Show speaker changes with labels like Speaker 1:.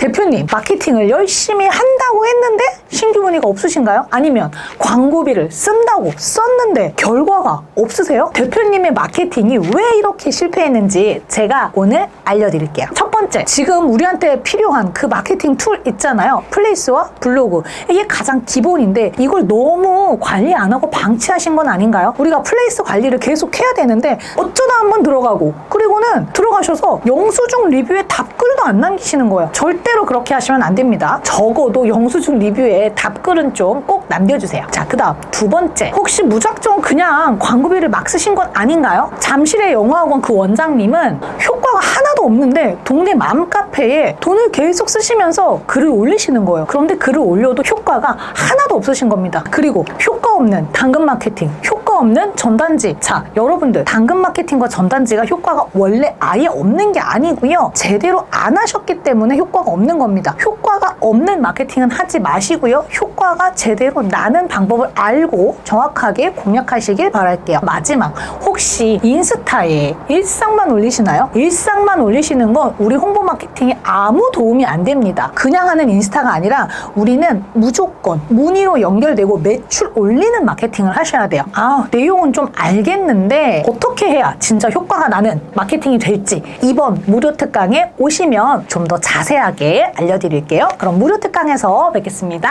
Speaker 1: 대표님, 마케팅을 열심히 한다고 했는데 신규 문의가 없으신가요? 아니면 광고비를 쓴다고 썼는데 결과가 없으세요? 대표님의 마케팅이 왜 이렇게 실패했는지 제가 오늘 알려드릴게요. 첫 번째, 지금 우리한테 필요한 그 마케팅 툴 있잖아요. 플레이스와 블로그. 이게 가장 기본인데 이걸 너무 관리 안 하고 방치하신 건 아닌가요? 우리가 플레이스 관리를 계속 해야 되는데 어쩌다 한번 들어가고 그리고는 들어가셔서 영수증 리뷰에 답글도 안 남기시는 거예요. 절대로 그렇게 하시면 안 됩니다. 적어도 영수증 리뷰에 답글은 좀 꼭 남겨주세요. 자, 그 다음 두 번째. 혹시 무작정 그냥 광고비를 막 쓰신 건 아닌가요? 잠실의 영어학원 그 원장님은 효과가 하나도 없는데 동네 맘카페에 돈을 계속 쓰시면서 글을 올리시는 거예요. 그런데 글을 올려도 효과가 하나도 없으신 겁니다. 그리고 효과 없는 당근 마케팅, 효과 없는 전단지. 자, 여러분들 당근 마케팅과 전단지가 효과가 원래 아예 없는 게 아니고요. 제대로 안 하셨기 때문에 효과가 없는 겁니다. 효과 가 없는 마케팅은 하지 마시고요. 효과가 제대로 나는 방법을 알고 정확하게 공략하시길 바랄게요. 마지막, 혹시 인스타에 일상만 올리시나요? 일상만 올리시는 건 우리 홍보 마케팅에 아무 도움이 안 됩니다. 그냥 하는 인스타가 아니라 우리는 무조건 문의로 연결되고 매출 올리는 마케팅을 하셔야 돼요. 아, 내용은 좀 알겠는데 어떻게 해야 진짜 효과가 나는 마케팅이 될지 이번 무료 특강에 오시면 좀 더 자세하게 알려드릴게요. 그럼 무료 특강에서 뵙겠습니다.